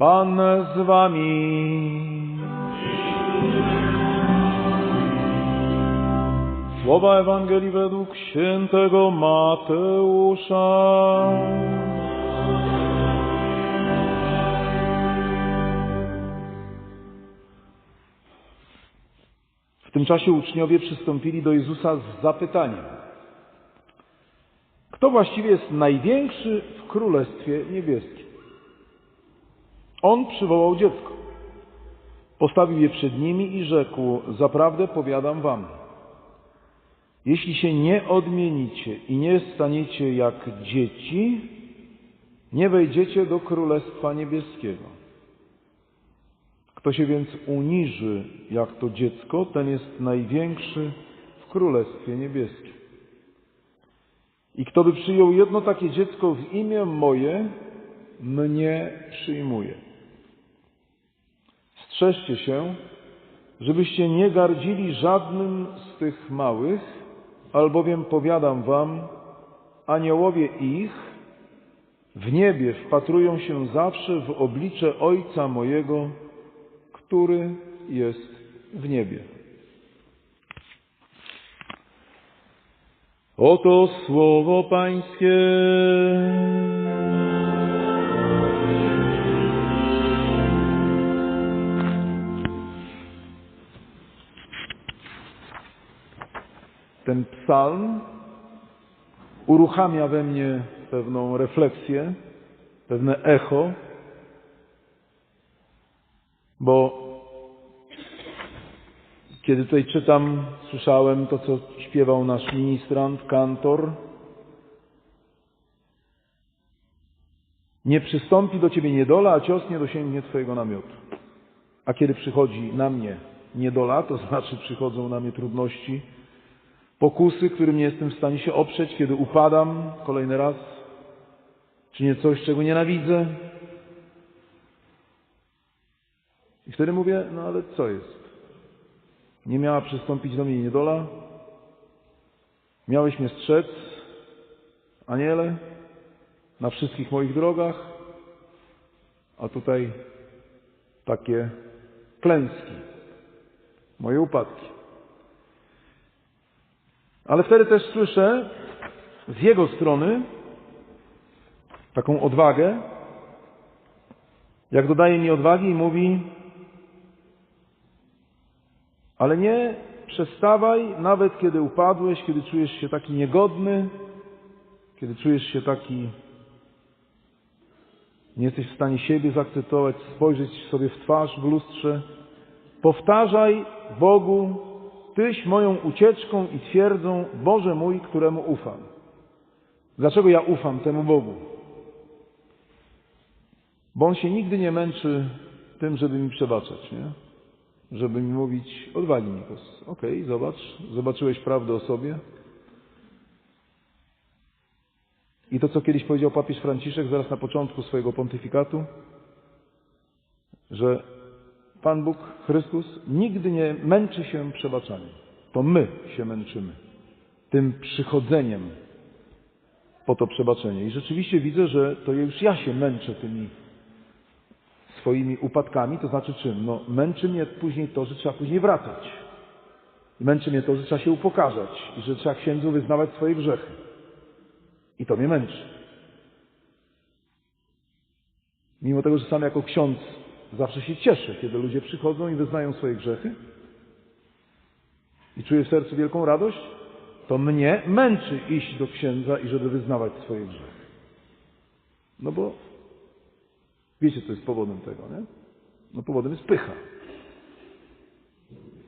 Pan z wami. Słowa Ewangelii według świętego Mateusza. W tym czasie uczniowie przystąpili do Jezusa z zapytaniem: Kto właściwie jest największy w Królestwie Niebieskim? On przywołał dziecko, postawił je przed nimi i rzekł: Zaprawdę powiadam wam, jeśli się nie odmienicie i nie staniecie jak dzieci, nie wejdziecie do Królestwa Niebieskiego. Kto się więc uniży jak to dziecko, ten jest największy w Królestwie Niebieskim. I kto by przyjął jedno takie dziecko w imię moje, mnie przyjmuje. Strzeżcie się, żebyście nie gardzili żadnym z tych małych, albowiem powiadam wam, aniołowie ich w niebie wpatrują się zawsze w oblicze Ojca mojego, który jest w niebie. Oto słowo Pańskie. Ten psalm uruchamia we mnie pewną refleksję, pewne echo, bo kiedy tutaj czytam, słyszałem to, co śpiewał nasz ministrant, kantor. Nie przystąpi do ciebie niedola, a cios nie dosięgnie twojego namiotu. A kiedy przychodzi na mnie niedola, to znaczy przychodzą na mnie trudności, pokusy, którym nie jestem w stanie się oprzeć, kiedy upadam kolejny raz, czynię coś, czego nienawidzę. I wtedy mówię, no ale co jest? Nie miała przystąpić do mnie niedola? Miałeś mnie strzec, aniele, na wszystkich moich drogach, a tutaj takie klęski, moje upadki. Ale wtedy też słyszę z jego strony taką odwagę, jak dodaje mi odwagi i mówi, ale nie przestawaj, nawet kiedy upadłeś, kiedy czujesz się taki niegodny, kiedy czujesz się taki, nie jesteś w stanie siebie zaakceptować, spojrzeć sobie w twarz w lustrze. Powtarzaj Bogu, Tyś moją ucieczką i twierdzą, Boże mój, któremu ufam. Dlaczego ja ufam temu Bogu? Bo On się nigdy nie męczy tym, żeby mi przebaczać, nie? żeby mi mówić, odwali Nikos. Okej, okay, zobacz, zobaczyłeś prawdę o sobie. I to, co kiedyś powiedział papież Franciszek zaraz na początku swojego pontyfikatu, że Pan Bóg, Chrystus, nigdy nie męczy się przebaczaniem. To my się męczymy tym przychodzeniem po to przebaczenie. I rzeczywiście widzę, że to już ja się męczę tymi swoimi upadkami, to znaczy czym? No, męczy mnie później to, że trzeba później wracać. Męczy mnie to, że trzeba się upokarzać i że trzeba księdzu wyznawać swoje grzechy. I to mnie męczy. Mimo tego, że sam jako ksiądz zawsze się cieszę, kiedy ludzie przychodzą i wyznają swoje grzechy i czuję w sercu wielką radość, to mnie męczy iść do księdza i żeby wyznawać swoje grzechy. No bo Wiecie, co jest powodem tego, nie? No powodem jest pycha.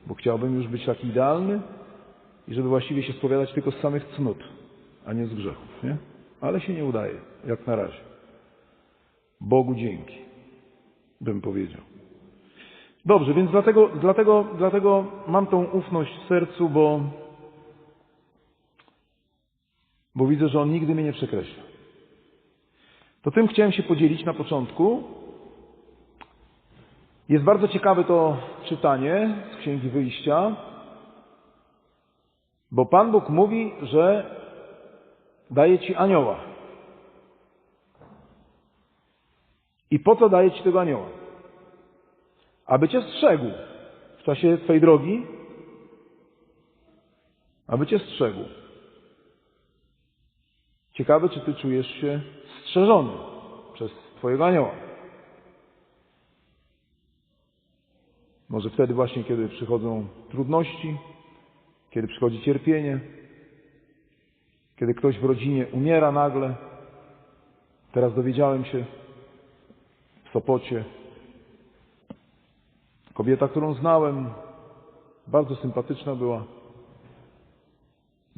Bo chciałbym już być taki idealny i żeby właściwie się spowiadać tylko z samych cnót, a nie z grzechów, nie? Ale się nie udaje, jak na razie. Bogu dzięki, bym powiedział. Dobrze, więc dlatego, dlatego, dlatego mam tą ufność w sercu, bo, bo widzę, że On nigdy mnie nie przekreśla. To tym chciałem się podzielić na początku. Jest bardzo ciekawe to czytanie z Księgi Wyjścia, bo Pan Bóg mówi, że daje Ci anioła. I po co daję Ci tego anioła? Aby Cię strzegł w czasie Twojej drogi, aby Cię strzegł. Ciekawe, czy Ty czujesz się strzeżony przez Twojego anioła. Może wtedy właśnie, kiedy przychodzą trudności, kiedy przychodzi cierpienie, kiedy ktoś w rodzinie umiera nagle. Teraz dowiedziałem się w Sopocie, kobieta, którą znałem, bardzo sympatyczna była.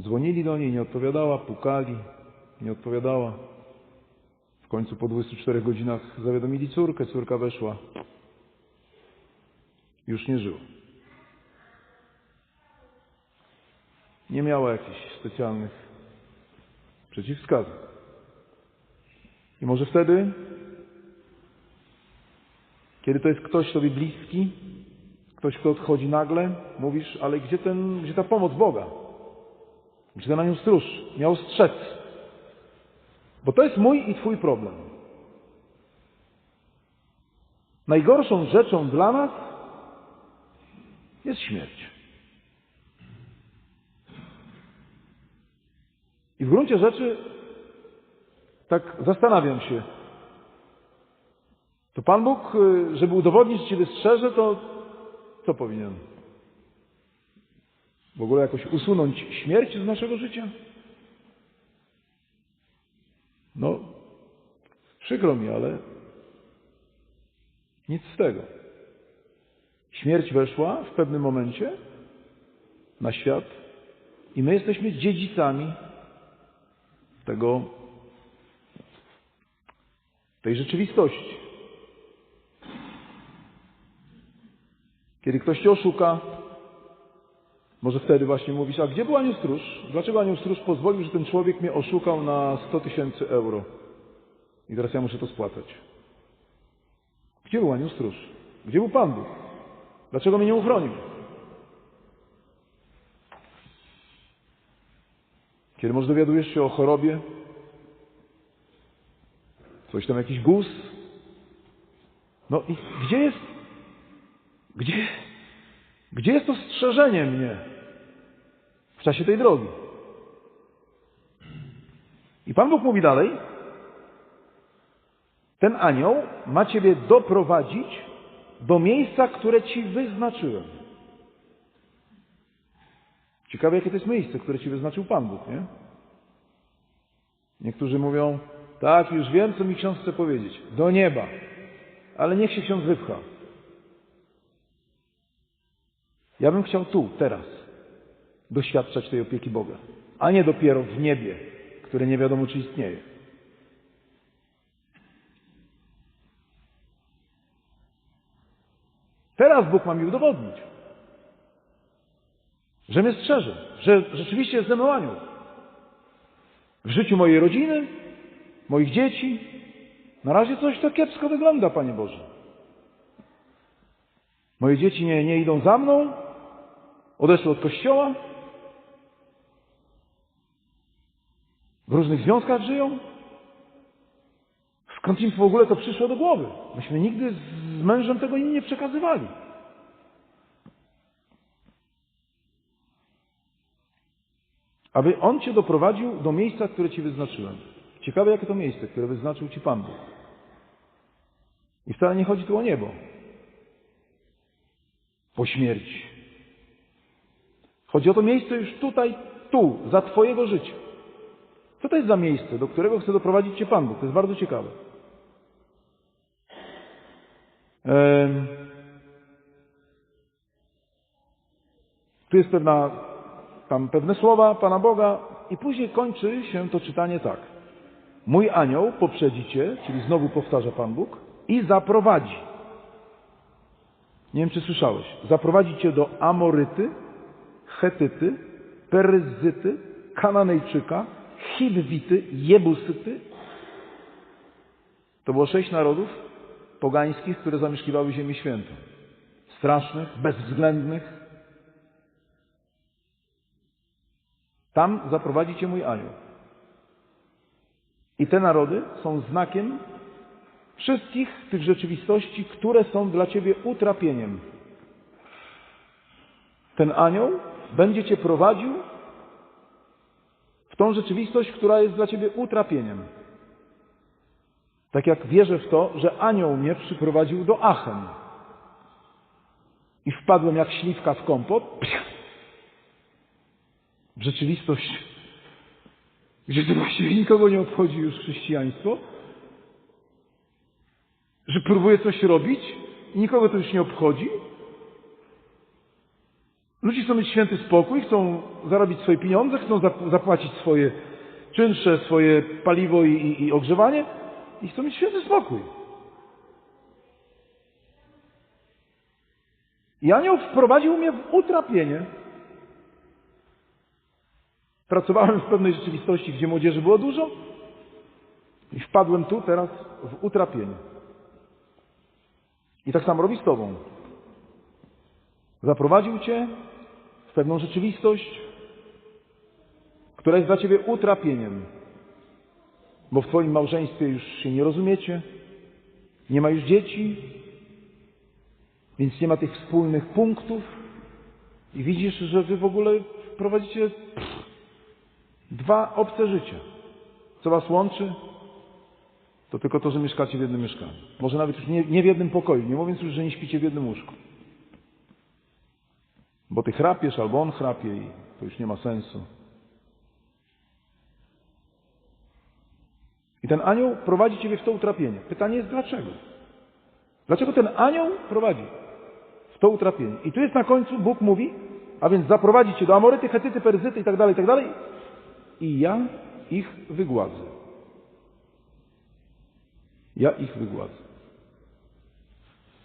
Dzwonili do niej, nie odpowiadała, pukali, nie odpowiadała. W końcu po 24 godzinach zawiadomili córkę, córka weszła. Już nie żyła. Nie miała jakichś specjalnych przeciwwskazań. I może wtedy, kiedy to jest ktoś sobie bliski, ktoś, kto odchodzi nagle, mówisz, ale gdzie, ten, gdzie ta pomoc Boga? Gdzie ten anioł stróż miał strzec? Bo to jest mój i Twój problem. Najgorszą rzeczą dla nas jest śmierć. I w gruncie rzeczy tak zastanawiam się. To Pan Bóg, y, żeby udowodnić, że Ciebie strzeże, to co powinien? W ogóle jakoś usunąć śmierć z naszego życia? No, przykro mi, ale nic z tego. Śmierć weszła w pewnym momencie na świat i my jesteśmy dziedzicami tego, tej rzeczywistości. Kiedy ktoś cię oszuka, może wtedy właśnie mówisz, a gdzie był anioł stróż? Dlaczego anioł stróż pozwolił, że ten człowiek mnie oszukał na 100 tysięcy euro? I teraz ja muszę to spłacać. Gdzie był anioł stróż? Gdzie był Pan Bóg? Dlaczego mnie nie uchronił? Kiedy może dowiadujesz się o chorobie, coś tam, jakiś guz, no i gdzie jest, gdzie, gdzie jest to strzeżenie mnie w czasie tej drogi? I Pan Bóg mówi dalej, ten anioł ma Ciebie doprowadzić do miejsca, które Ci wyznaczyłem. Ciekawe, jakie to jest miejsce, które Ci wyznaczył Pan Bóg, nie? Niektórzy mówią, tak, już wiem, co mi ksiądz chce powiedzieć. Do nieba. Ale niech się ksiądz wypcha. Ja bym chciał tu, teraz, doświadczać tej opieki Boga, a nie dopiero w niebie, które nie wiadomo, czy istnieje. Teraz Bóg ma mi udowodnić, że mnie strzeże, że rzeczywiście jest ze anioł. W życiu mojej rodziny, moich dzieci. Na razie coś to kiepsko wygląda, Panie Boże. Moje dzieci nie, nie idą za mną, odeszły od kościoła, w różnych związkach żyją. Skąd im w ogóle to przyszło do głowy? Myśmy nigdy z mężem tego im nie przekazywali. Aby On Cię doprowadził do miejsca, które Ci wyznaczyłem. Ciekawe, jakie to miejsce, które wyznaczył Ci Pan Bóg. I wcale nie chodzi tu o niebo. Po śmierci. Chodzi o to miejsce już tutaj, tu, za Twojego życia. Co to jest za miejsce, do którego chce doprowadzić Cię Pan Bóg? To jest bardzo ciekawe. Tu jest pewna, tam pewne słowa Pana Boga i później kończy się to czytanie tak. Mój anioł poprzedzi Cię, czyli znowu powtarza Pan Bóg, i zaprowadzi. Nie wiem, czy słyszałeś. Zaprowadzi Cię do Amoryty, Chetyty, Peryzyty, Kananejczyka, Hibwity, Jebusyty. To było sześć narodów pogańskich, które zamieszkiwały Ziemię Świętą. Strasznych, bezwzględnych. Tam zaprowadzi Cię mój anioł. I te narody są znakiem wszystkich tych rzeczywistości, które są dla ciebie utrapieniem. Ten anioł będzie cię prowadził w tą rzeczywistość, która jest dla ciebie utrapieniem. Tak jak wierzę w to, że anioł mnie przyprowadził do Aachen. I wpadłem jak śliwka w kompot. W rzeczywistość, gdzie to właściwie nikogo nie obchodzi już chrześcijaństwo. Że próbuję coś robić i nikogo to już nie obchodzi. Ludzie chcą mieć święty spokój, chcą zarobić swoje pieniądze, chcą zap- zapłacić swoje czynsze, swoje paliwo i, i, i ogrzewanie i chcą mieć święty spokój. I anioł wprowadził mnie w utrapienie. Pracowałem w pewnej rzeczywistości, gdzie młodzieży było dużo i wpadłem tu teraz w utrapienie. I tak samo robi z Tobą. Zaprowadził Cię pewną rzeczywistość, która jest dla Ciebie utrapieniem, bo w Twoim małżeństwie już się nie rozumiecie, nie ma już dzieci, więc nie ma tych wspólnych punktów i widzisz, że Wy w ogóle prowadzicie dwa obce życia. Co Was łączy? To tylko to, że mieszkacie w jednym mieszkaniu. Może nawet już nie, nie w jednym pokoju, nie mówiąc już, że nie śpicie w jednym łóżku. Bo ty chrapiesz albo on chrapie i to już nie ma sensu. I ten anioł prowadzi ciebie w to utrapienie. Pytanie jest dlaczego? Dlaczego ten anioł prowadzi w to utrapienie? I tu jest na końcu, Bóg mówi, a więc zaprowadzi cię do Amoryty, Hetyty, Peryzyty i tak dalej, i tak dalej. I ja ich wygładzę. Ja ich wygładzę.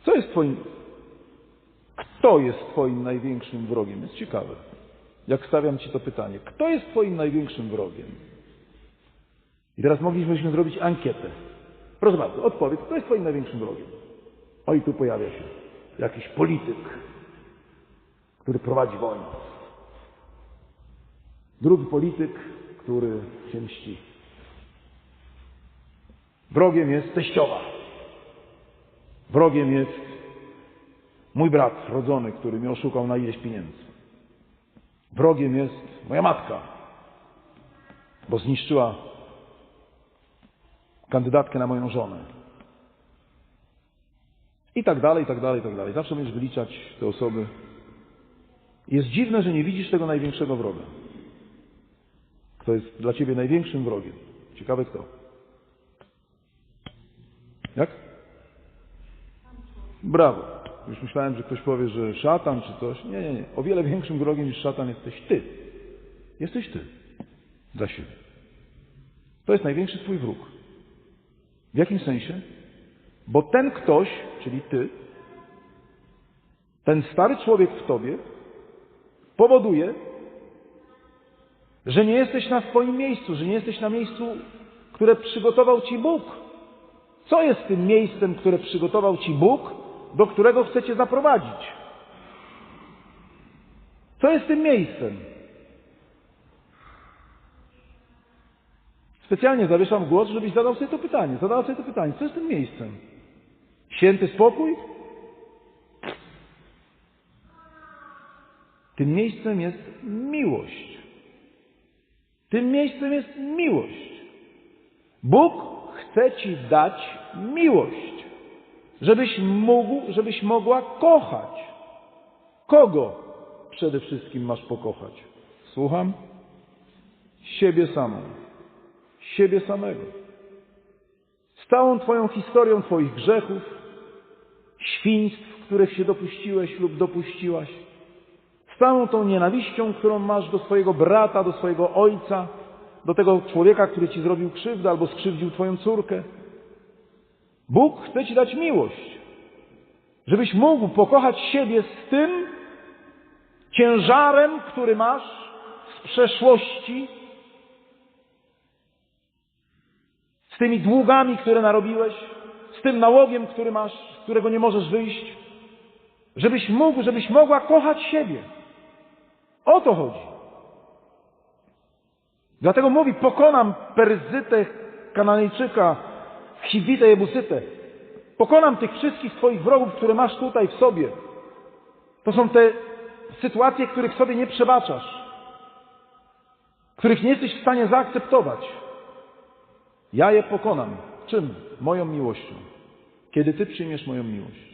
Co jest twoim... Kto jest twoim największym wrogiem? Jest ciekawe. Jak stawiam ci to pytanie. Kto jest twoim największym wrogiem? I teraz moglibyśmy zrobić ankietę. Proszę bardzo, odpowiedz, kto jest twoim największym wrogiem? O i tu pojawia się jakiś polityk, który prowadzi wojnę. Drugi polityk, który się mści. Wrogiem jest teściowa. Wrogiem jest mój brat rodzony, który mnie oszukał na ileś pieniędzy. Wrogiem jest moja matka, bo zniszczyła kandydatkę na moją żonę. I tak dalej, i tak dalej, i tak dalej. Zawsze będziesz wyliczać te osoby. Jest dziwne, że nie widzisz tego największego wroga. Kto jest dla ciebie największym wrogiem? Ciekawe kto. Jak? Brawo. Już myślałem, że ktoś powie, że szatan czy coś. Nie, nie, nie. O wiele większym wrogiem niż szatan jesteś ty. Jesteś ty. Dla siebie. To jest największy twój wróg. W jakim sensie? Bo ten ktoś, czyli ty, ten stary człowiek w tobie, powoduje, że nie jesteś na swoim miejscu, że nie jesteś na miejscu, które przygotował ci Bóg. Co jest tym miejscem, które przygotował ci Bóg, do którego chcecie zaprowadzić? Co jest tym miejscem? Specjalnie zawieszam głos, żebyś zadał sobie to pytanie. Zadał sobie to pytanie. Co jest tym miejscem? Święty spokój? Tym miejscem jest miłość. Tym miejscem jest miłość. Bóg chce Ci dać miłość, żebyś mógł, żebyś mogła kochać. Kogo przede wszystkim masz pokochać? Słucham? Siebie samą. Siebie samego. Z całą Twoją historią Twoich grzechów, świństw, których się dopuściłeś lub dopuściłaś, z całą tą nienawiścią, którą masz do swojego brata, do swojego ojca, do tego człowieka, który ci zrobił krzywdę albo skrzywdził twoją córkę. Bóg chce ci dać miłość, żebyś mógł pokochać siebie z tym ciężarem, który masz z przeszłości, z tymi długami, które narobiłeś, z tym nałogiem, który masz, z którego nie możesz wyjść, żebyś mógł, żebyś mogła kochać siebie. O to chodzi. Dlatego mówi, pokonam Peryzytę, Kananejczyka, Hiwitę, Jebusytę. Pokonam tych wszystkich Twoich wrogów, które masz tutaj w sobie. To są te sytuacje, których sobie nie przebaczasz, których nie jesteś w stanie zaakceptować. Ja je pokonam. Czym? Moją miłością. Kiedy Ty przyjmiesz moją miłość.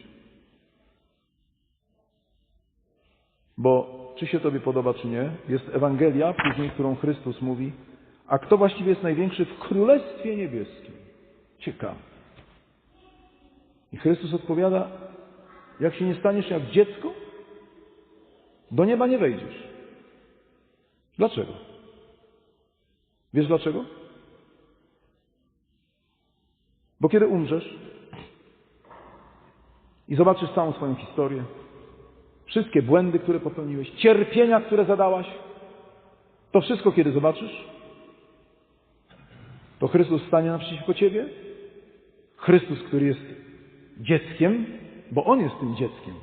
Bo czy się Tobie podoba, czy nie, jest Ewangelia, później, którą Chrystus mówi, a kto właściwie jest największy w Królestwie Niebieskim? Ciekawe. I Chrystus odpowiada, jak się nie staniesz jak dziecko, do nieba nie wejdziesz. Dlaczego? Wiesz dlaczego? Bo kiedy umrzesz i zobaczysz całą swoją historię, wszystkie błędy, które popełniłeś, cierpienia, które zadałaś, to wszystko, kiedy zobaczysz, to Chrystus stanie naprzeciwko ciebie. Chrystus, który jest dzieckiem, bo On jest tym dzieckiem.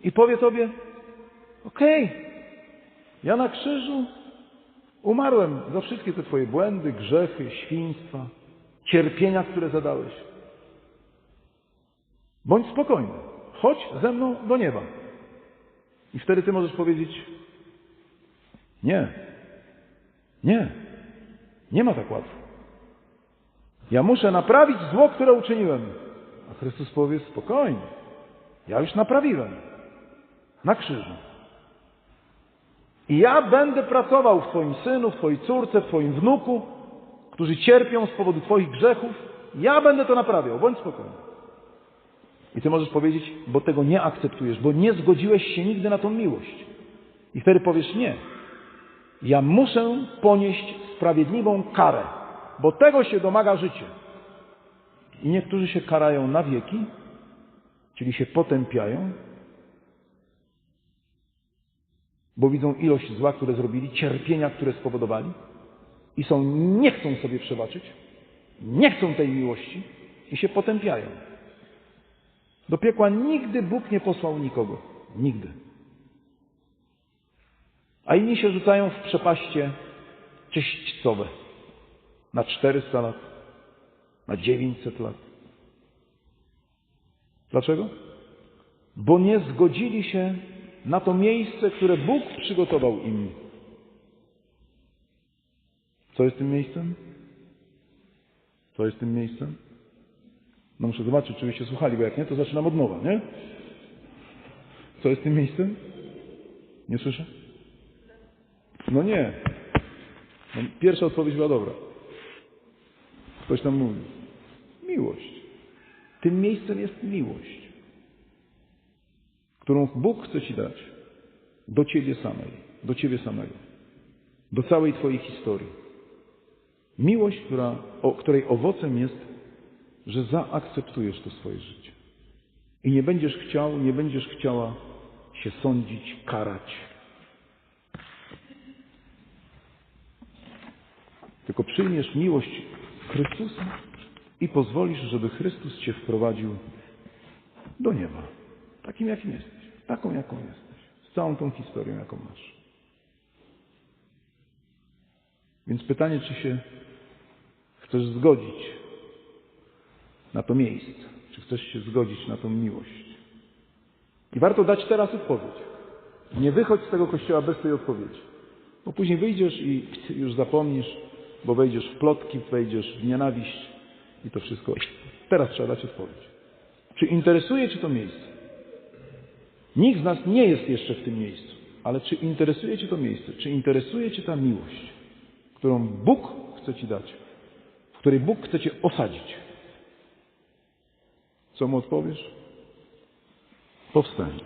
I powie tobie, okej, okay, ja na krzyżu umarłem za wszystkie te twoje błędy, grzechy, świństwa, cierpienia, które zadałeś. Bądź spokojny. Chodź ze mną do nieba. I wtedy ty możesz powiedzieć: Nie, nie, nie ma tak łatwo. Ja muszę naprawić zło, które uczyniłem. A Chrystus powie: Spokojnie, ja już naprawiłem na krzyżu. I ja będę pracował w Twoim synu, w Twojej córce, w Twoim wnuku, którzy cierpią z powodu Twoich grzechów. Ja będę to naprawiał. Bądź spokojny. I Ty możesz powiedzieć, bo tego nie akceptujesz, bo nie zgodziłeś się nigdy na tą miłość. I wtedy powiesz nie. Ja muszę ponieść sprawiedliwą karę, bo tego się domaga życie. I niektórzy się karają na wieki, czyli się potępiają, bo widzą ilość zła, które zrobili, cierpienia, które spowodowali i są, nie chcą sobie przebaczyć, nie chcą tej miłości i się potępiają. Do piekła nigdy Bóg nie posłał nikogo. Nigdy. A inni się rzucają w przepaście czyśćcowe na 400 lat, na 900 lat. Dlaczego? Bo nie zgodzili się na to miejsce, które Bóg przygotował im. Co jest tym miejscem? Co jest tym miejscem? No muszę zobaczyć, czy byście słuchali, bo jak nie, to zaczynam od nowa, nie? Co jest tym miejscem? Nie słyszę? No nie. No, pierwsza odpowiedź była dobra. Ktoś tam mówi. Miłość. Tym miejscem jest miłość, którą Bóg chce Ci dać do Ciebie samej, do Ciebie samego, do całej Twojej historii. Miłość, która, o, której owocem jest że zaakceptujesz to swoje życie. I nie będziesz chciał, nie będziesz chciała się sądzić, karać. Tylko przyjmiesz miłość Chrystusa i pozwolisz, żeby Chrystus Cię wprowadził do nieba. Takim, jakim jesteś. Taką, jaką jesteś. Z całą tą historią, jaką masz. Więc pytanie, czy się chcesz zgodzić na to miejsce. Czy chcesz się zgodzić na tą miłość? I warto dać teraz odpowiedź. Nie wychodź z tego kościoła bez tej odpowiedzi. Bo później wyjdziesz i już zapomnisz, bo wejdziesz w plotki, wejdziesz w nienawiść i to wszystko. Teraz trzeba dać odpowiedź. Czy interesuje Cię to miejsce? Nikt z nas nie jest jeszcze w tym miejscu, ale czy interesuje Cię to miejsce? Czy interesuje Cię ta miłość, którą Bóg chce Ci dać, w której Bóg chce Cię osadzić? Co mu odpowiesz? Powstań.